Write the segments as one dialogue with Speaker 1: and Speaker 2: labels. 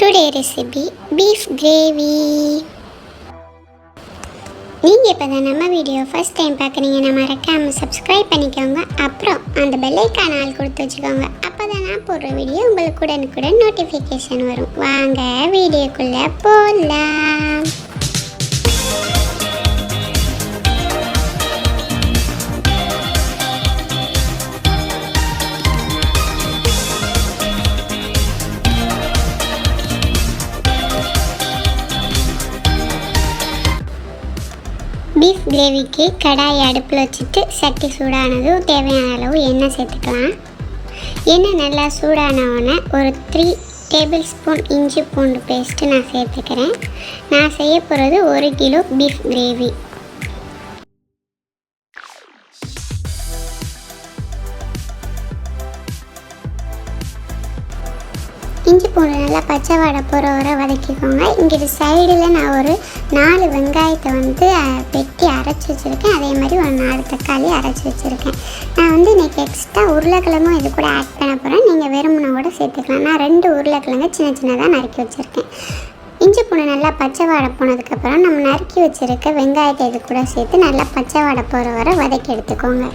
Speaker 1: Today recipe beef gravy நீங்கள் இப்போ தான் நம்ம வீடியோ ஃபஸ்ட் டைம் பார்க்குறீங்கன்னா மறக்காமல் சப்ஸ்கிரைப் பண்ணிக்கோங்க. அப்புறம் அந்த பெல்லைக்கான ஆள் கொடுத்து வச்சுக்கோங்க. அப்போ தான் நான் போடுற வீடியோ உங்களுக்கு உடனுக்குடன் நோட்டிஃபிகேஷன் வரும். வாங்க வீடியோக்குள்ளே போடலாம் பீஃப் கிரேவிக்கு கடாய் அடுப்பில் வச்சுட்டு சட்டி சூடானதும் தேவையான அளவு எண்ணெய் சேர்த்துக்கலாம். எண்ணெய் நல்லா சூடானவுடனே ஒரு த்ரீ டேபிள் ஸ்பூன் இஞ்சி பூண்டு பேஸ்ட்டு நான் சேர்த்துக்கிறேன். நான் செய்ய போகிறது ஒரு கிலோ பீஃப் கிரேவி. பூண்டு நல்லா பச்சை வாடை போகிற வரை வதக்கிக்கோங்க. இங்கிட்டு சைடில் நான் ஒரு நாலு வெங்காயத்தை வந்து வெட்டி அரைச்சி வச்சுருக்கேன். அதே மாதிரி ஒரு நாலு தக்காளி அரைச்சி வச்சுருக்கேன். நான் வந்து இன்றைக்கி எக்ஸ்ட்ரா உருளைக்கிழங்கும் இது கூட ஆட் பண்ண போகிறேன் நீங்கள் வெறுமனை கூட சேர்த்துக்கலாம். நான் ரெண்டு உருளைக்கிழங்கு சின்ன சின்னதாக நறுக்கி வச்சுருக்கேன். இஞ்சி பூண்டு நல்லா பச்சை வாடை போனதுக்கப்புறம் நம்ம நறுக்கி வச்சுருக்க வெங்காயத்தை இது கூட சேர்த்து நல்லா பச்சை வாடை போகிற வரை வதக்கி எடுத்துக்கோங்க.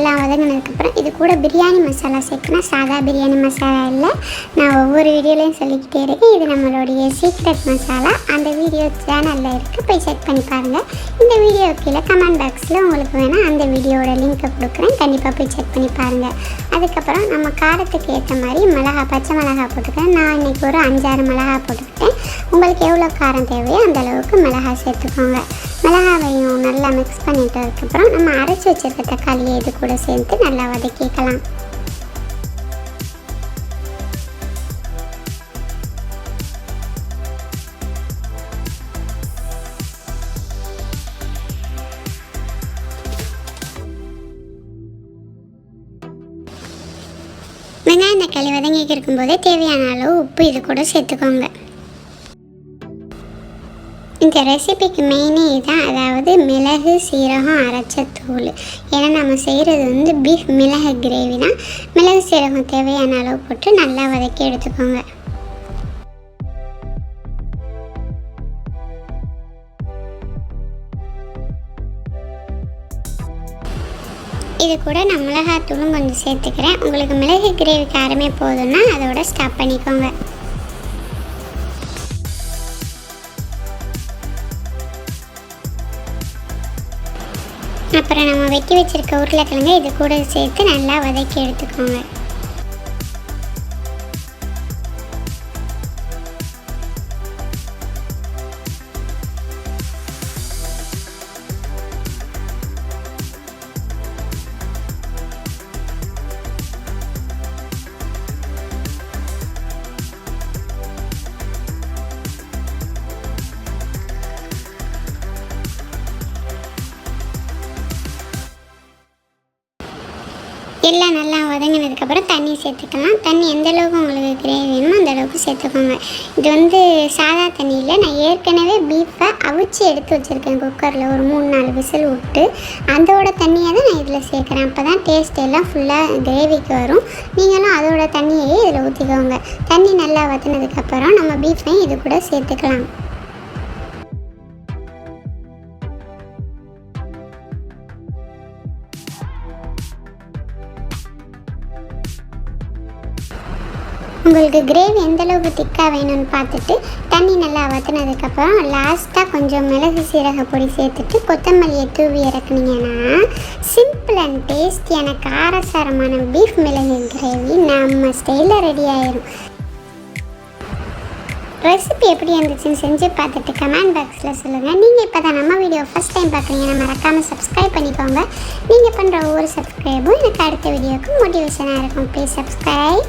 Speaker 1: நல்லா வதங்கினதுக்கப்புறம் இது கூட பிரியாணி மசாலா சேர்க்கணும். சாதா பிரியாணி மசாலா இல்லை. நான் ஒவ்வொரு வீடியோலையும் சொல்லிக்கிட்டே இருக்கேன். இது நம்மளுடைய சீக்ரெட் மசாலா. அந்த வீடியோ சேனலில் இருக்குது போய் செக் பண்ணி பாருங்கள் இந்த வீடியோ கீழே கமெண்ட் பாக்ஸில் உங்களுக்கு வேணால் அந்த வீடியோவோட லிங்க்கை கொடுக்குறேன். கண்டிப்பாக போய் செக் பண்ணி பாருங்கள் அதுக்கப்புறம் நம்ம காரத்துக்கு ஏற்ற மாதிரி மிளகா பச்சை மிளகா போட்டுக்கிறேன். நான் இன்றைக்கி ஒரு அஞ்சாறு மிளகா போட்டுக்கிட்டேன். உங்களுக்கு எவ்வளோ காரம் தேவையோ அந்தளவுக்கு மிளகா சேர்த்துக்கோங்க. மிளகாவையும் நல்லா மிக்ஸ் பண்ணிட்டதுக்கப்புறம் நம்ம அரைச்சி வச்சுருக்க தக்காளியை இது கூட சேர்த்து நல்லா வதக்கிக்கலாம். வெங்காயம் தக்காளி வதங்கிக்கு இருக்கும்போதே தேவையான அளவு உப்பு இது கூட சேர்த்துக்கோங்க. இந்த ரெசிபிக்கு மெயினே இதுதான் அதாவது மிளகு சீரகம் அரைச்ச தூள். ஏன்னா நம்ம செய்கிறது வந்து பீஃப் மிளகு கிரேவி தான். மிளகு சீரகம் தேவையான அளவு போட்டு நல்லா வதக்கி எடுத்துக்கோங்க. இது கூட நான் மிளகாத்தூளும் கொஞ்சம் சேர்த்துக்கிறேன். உங்களுக்கு மிளகு கிரேவி காரமே போதும்னா அதோட ஸ்டாப் பண்ணிக்கோங்க. அப்புறம் நம்ம வெட்டி வச்சிருக்க உருளைக்கிழங்கை இது கூட சேர்த்து நல்லா வதக்கி எடுத்துக்கோங்க. எல்லாம் நல்லா வதங்கினதுக்கப்புறம் தண்ணி சேர்த்துக்கலாம். தண்ணி எந்த அளவுக்கு உங்களுக்கு கிரேவி வேணுமோ அந்த அளவுக்கு சேர்த்துக்கோங்க. இது வந்து சாதா தண்ணியில் நான் ஏற்கனவே பீஃபை அவிச்சு எடுத்து வச்சுருக்கேன் குக்கரில் ஒரு மூணு நாலு விசில் விட்டு அதோட தண்ணியை தான் நான் இதில் சேர்க்குறேன். அப்போ தான் டேஸ்ட் எல்லாம் ஃபுல்லாக கிரேவிக்கு வரும். நீங்களும் அதோட தண்ணியையே இதில் ஊற்றிக்கோங்க தண்ணி நல்லா வதனதுக்கப்புறம் நம்ம பீஃபையும் இது கூட சேர்த்துக்கலாம். உங்களுக்கு கிரேவி எந்தளவுக்கு திக்காக வேணும்னு பார்த்துட்டு தண்ணி நல்லா வற்றினதுக்கப்புறம் லாஸ்ட்டாக கொஞ்சம் மிளகு சீரக பொடி சேர்த்துட்டு கொத்தமல்லியை தூவி இறக்குனீங்கன்னா சிம்பிள் அண்ட் டேஸ்டியான காரசாரமான பீஃப் மிளகு கிரேவி நம்ம ஸ்டைலில் ரெடி ஆயிரும். ரெசிபி எப்படி இருந்துச்சுன்னு செஞ்சு பார்த்துட்டு கமெண்ட் பாக்ஸில் சொல்லுங்கள் நீங்கள் இப்போ தான் நம்ம வீடியோ ஃபஸ்ட் டைம் பார்க்குறீங்கன்னா மறக்காமல் சப்ஸ்கிரைப் பண்ணிக்கோங்க. நீங்கள் பண்ணுற ஒவ்வொரு சப்ஸ்கிரைபும் எனக்கு அடுத்த வீடியோவுக்கு மோட்டிவேஷனாக இருக்கும். Please subscribe